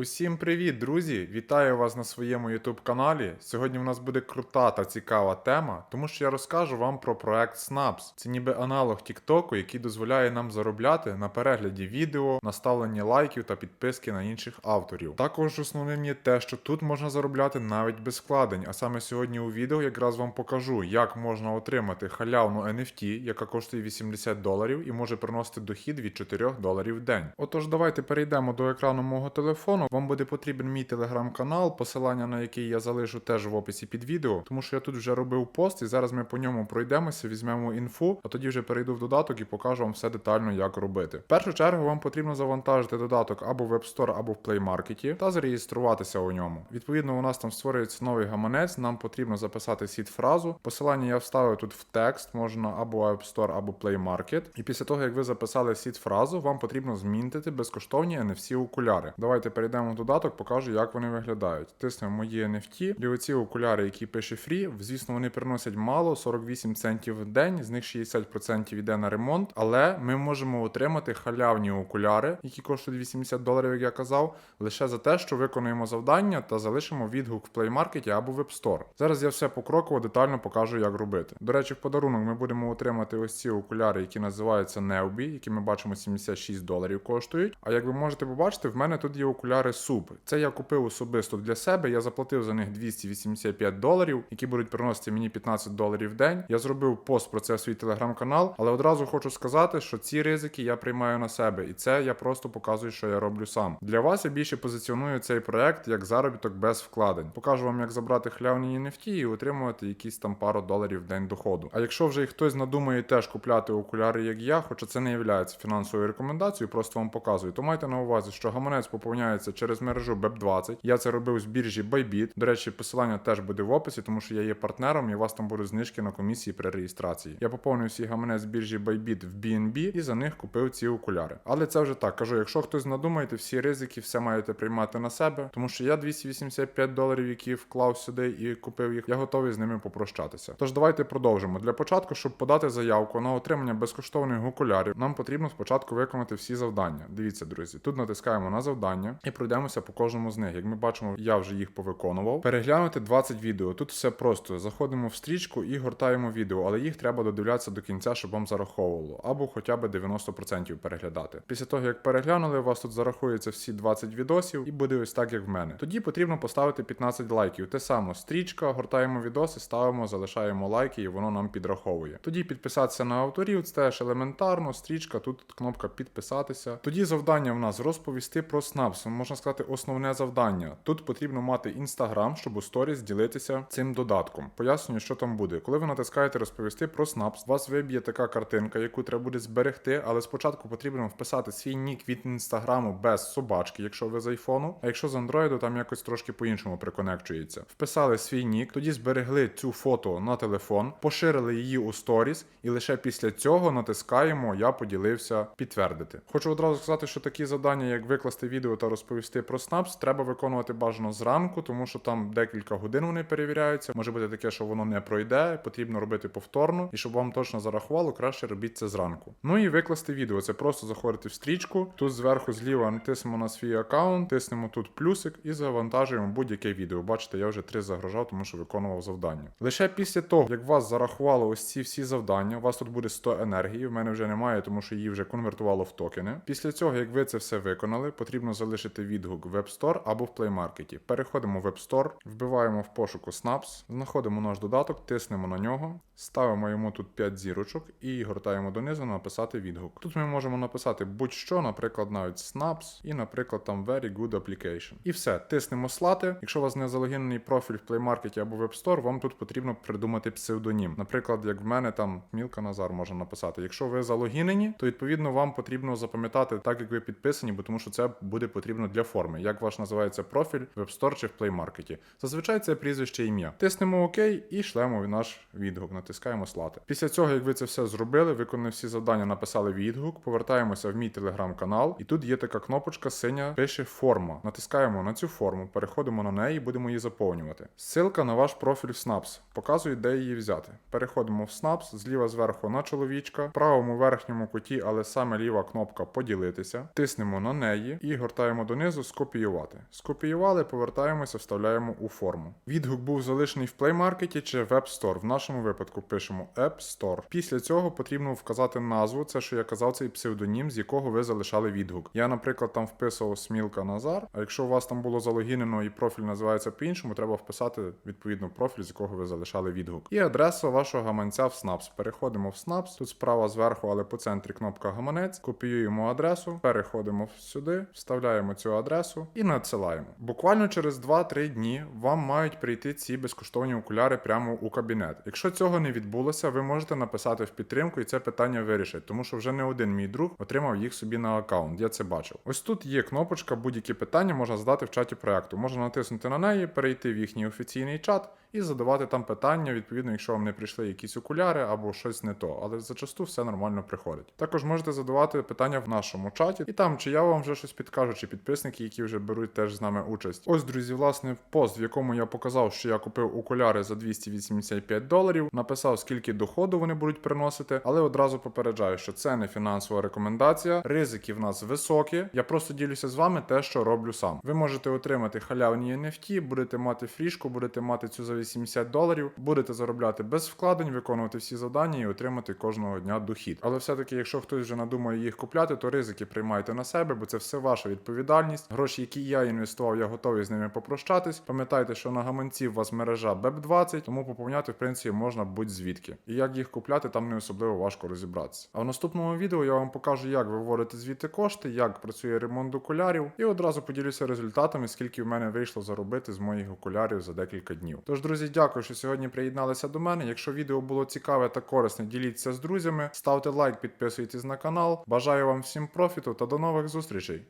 Усім привіт, друзі! Вітаю вас на своєму YouTube каналі. Сьогодні в нас буде крута та цікава тема, тому що я розкажу вам про проект Snaps. Це ніби аналог TikTok, який дозволяє нам заробляти на перегляді відео, наставленні лайків та підписки на інших авторів. Також основним є те, що тут можна заробляти навіть без вкладень. А саме сьогодні у відео якраз вам покажу, як можна отримати халявну NFT, яка коштує 80 доларів і може приносити дохід від 4 доларів в день. Отож, давайте перейдемо до екрану мого телефону. Вам буде потрібен мій телеграм-канал, посилання на який я залишу теж в описі під відео, тому що я тут вже робив пост, і зараз ми по ньому пройдемося, візьмемо інфу, а тоді вже перейду в додаток і покажу вам все детально, як робити. В першу чергу вам потрібно завантажити додаток або в App Store, або в Play Market та зареєструватися у ньому. Відповідно, у нас там створюється новий гаманець, нам потрібно записати сід фразу. Посилання я вставив тут в текст, можна або App Store, або Play Market. І після того, як ви записали сід фразу, вам потрібно змінити безкоштовні NFC окуляри. Давайте перейдемо в додаток, покажу, як вони виглядають. Тиснемо мої NFT. І оці окуляри, які пише Free, звісно, вони приносять мало 48 центів в день, з них 60% йде на ремонт. Але ми можемо отримати халявні окуляри, які коштують 80 доларів, як я казав, лише за те, що виконуємо завдання та залишимо відгук в Play Market або App Store. Зараз я все покроково детально покажу, як робити. До речі, в подарунок ми будемо отримати ось ці окуляри, які називаються Neobi, які ми бачимо 76 доларів коштують. А як ви можете побачити, в мене тут є окуляри Sub. Це я купив особисто для себе. Я заплатив за них 285 доларів, які будуть приносити мені 15 доларів в день. Я зробив пост про це в свій телеграм-канал, але одразу хочу сказати, що ці ризики я приймаю на себе, і це я просто показую, що я роблю сам. Для вас я більше позиціоную цей проект як заробіток без вкладень. Покажу вам, як забрати хлявні NFT і отримувати якісь там пару доларів в день доходу. А якщо вже і хтось надумає теж купляти окуляри, як я, хоча це не є фінансовою рекомендацією, просто вам показую, то майте на увазі, що гаманець поповняється через мережу BEP20. Я це робив з біржі Bybit. До речі, посилання теж буде в описі, тому що я є партнером і у вас там будуть знижки на комісії при реєстрації. Я поповнив свій гаманець з біржі Bybit в BNB і за них купив ці окуляри. Але це вже так кажу. Якщо хтось надумаєте, всі ризики, все маєте приймати на себе, тому що я 285 доларів, які вклав сюди і купив їх, я готовий з ними попрощатися. Тож давайте продовжимо. Для початку, щоб подати заявку на отримання безкоштовних окулярів, нам потрібно спочатку виконати всі завдання. Дивіться, друзі, тут натискаємо на завдання і пройдемося по кожному з них. Як ми бачимо, я вже їх повиконував. Переглянути 20 відео. Тут все просто. Заходимо в стрічку і гортаємо відео, але їх треба додивлятися до кінця, щоб вам зараховувало, або хоча б 90% переглядати. Після того, як переглянули, у вас тут зарахується всі 20 відосів, і буде ось так, як в мене. Тоді потрібно поставити 15 лайків. Те саме стрічка, гортаємо відоси, ставимо, залишаємо лайки, і воно нам підраховує. Тоді підписатися на авторів, це теж елементарно, стрічка, тут кнопка підписатися. Тоді завдання в нас розповісти про снапс. Можна сказати, основне завдання. Тут потрібно мати інстаграм, щоб у сторіс ділитися цим додатком. Пояснюю, що там буде. Коли ви натискаєте розповісти про у вас виб'є така картинка, яку треба буде зберегти, але спочатку потрібно вписати свій нік від інстаграму без собачки, якщо ви з айфону. А якщо з андроїду, там якось трошки по-іншому приконекчується. Вписали свій нік, тоді зберегли цю фото на телефон, поширили її у сторіс, і лише після цього натискаємо Я поділився підтвердити. Хочу одразу сказати, що такі завдання, як викласти відео та розповісти про снапс, треба виконувати бажано зранку, тому що там декілька годин вони перевіряються. Може бути таке, що воно не пройде, потрібно робити повторно, і щоб вам точно зарахувало, краще робіть це зранку. Ну і викласти відео. Це просто заходити в стрічку. Тут зверху зліва натиснемо на свій аккаунт, тиснемо тут плюсик і завантажуємо будь-яке відео. Бачите, я вже три загрожав, тому що виконував завдання. Лише після того, як вас зарахувало ось ці всі завдання, у вас тут буде 100 енергії. В мене вже немає, тому що її вже конвертувало в токени. Після цього, як ви це все виконали, потрібно залишити відгук в App Store або в Play Market. Переходимо в App Store, вбиваємо в пошуку Snaps, знаходимо наш додаток, тиснемо на нього, ставимо йому тут 5 зірочок і гортаємо донизу написати відгук. Тут ми можемо написати будь-що, наприклад, навіть Snaps і, наприклад, там Very Good Application. І все, тиснемо слати. Якщо у вас не залогінений профіль в Play Market або App Store, вам тут потрібно придумати псевдонім. Наприклад, як в мене там Мілка Назар можна написати. Якщо ви залогінені, то відповідно вам потрібно запам'ятати так, як ви підписані, бо тому що це буде потрібно для форми. Як ваш називається профіль в App Store чи в Play Market. Зазвичай це прізвище ім'я. Тиснемо ОК і шлемо наш відгук. Натискаємо слати. Після цього, як ви це все зробили, виконали всі завдання, написали відгук, повертаємося в мій телеграм-канал, і тут є така кнопочка синя, пише форма. Натискаємо на цю форму, переходимо на неї будемо її заповнювати. Ссылка на ваш профіль в Snaps показує, де її взяти. Переходимо в Snaps, зліва зверху на чоловічка, в правому верхньому куті, але саме ліва кнопка поділитися. Тиснемо на неї і гортаємо донизу скопіювати. Скопіювали, повертаємося, вставляємо у форму. Відгук був залишений в Play Market чи Web Store. В нашому випадку пишемо App Store. Після цього потрібно вказати назву, це що я казав, цей псевдонім, з якого ви залишали відгук. Я, наприклад, там вписував Смілка Назар. А якщо у вас там було залогінено і профіль називається по-іншому, треба вписати відповідно профіль, з якого ви залишали відгук. І адреса вашого гаманця в Snaps. Переходимо в Snaps. Тут справа зверху, але по центрі кнопка гаманець. Копіюємо адресу, переходимо сюди, вставляємо цю адресу і надсилаємо. Буквально через 2-3 дні вам мають прийти ці безкоштовні окуляри прямо у кабінет. Якщо цього не відбулося, ви можете написати в підтримку і це питання вирішить, тому що вже не один мій друг отримав їх собі на аккаунт. Я це бачив. Ось тут є кнопочка, будь-які питання можна задати в чаті проекту. Можна натиснути на неї, перейти в їхній офіційний чат і задавати там питання, відповідно, якщо вам не прийшли якісь окуляри або щось не то, але зачасту все нормально приходить. Також можете задавати питання в нашому чаті, і там чи я вам вже щось підкажу, чи підписники, які вже беруть теж з нами участь. Ось, друзі, власне, пост, в якому я показав, що я купив окуляри за 285 доларів, написав, скільки доходу вони будуть приносити, але одразу попереджаю, що це не фінансова рекомендація, ризики в нас високі. Я просто ділюся з вами те, що роблю сам. Ви можете отримати халявні NFT, будете мати фрішку, будете мати цю за 80 доларів, будете заробляти без вкладень, виконувати всі завдання і отримати кожного дня дохід. Але все-таки, якщо хтось вже надумає їх купляти, то ризики приймайте на себе, бо це все ваша відповідальність. Гроші, які я інвестував, я готовий з ними попрощатись. Пам'ятайте, що на гаманці у вас мережа BEP20, тому поповняти в принципі можна будь-звідки. І як їх купляти, там не особливо важко розібратися. А в наступному відео я вам покажу, як виводити звідти кошти, як працює ремонт окулярів, і одразу поділюся результатами, скільки в мене вийшло заробити з моїх окулярів за декілька днів. Тож, друзі, дякую, що сьогодні приєдналися до мене. Якщо відео було цікаве та корисне, діліться з друзями, ставте лайк, підписуйтесь на канал. Бажаю вам всім профіту та до нових зустрічей!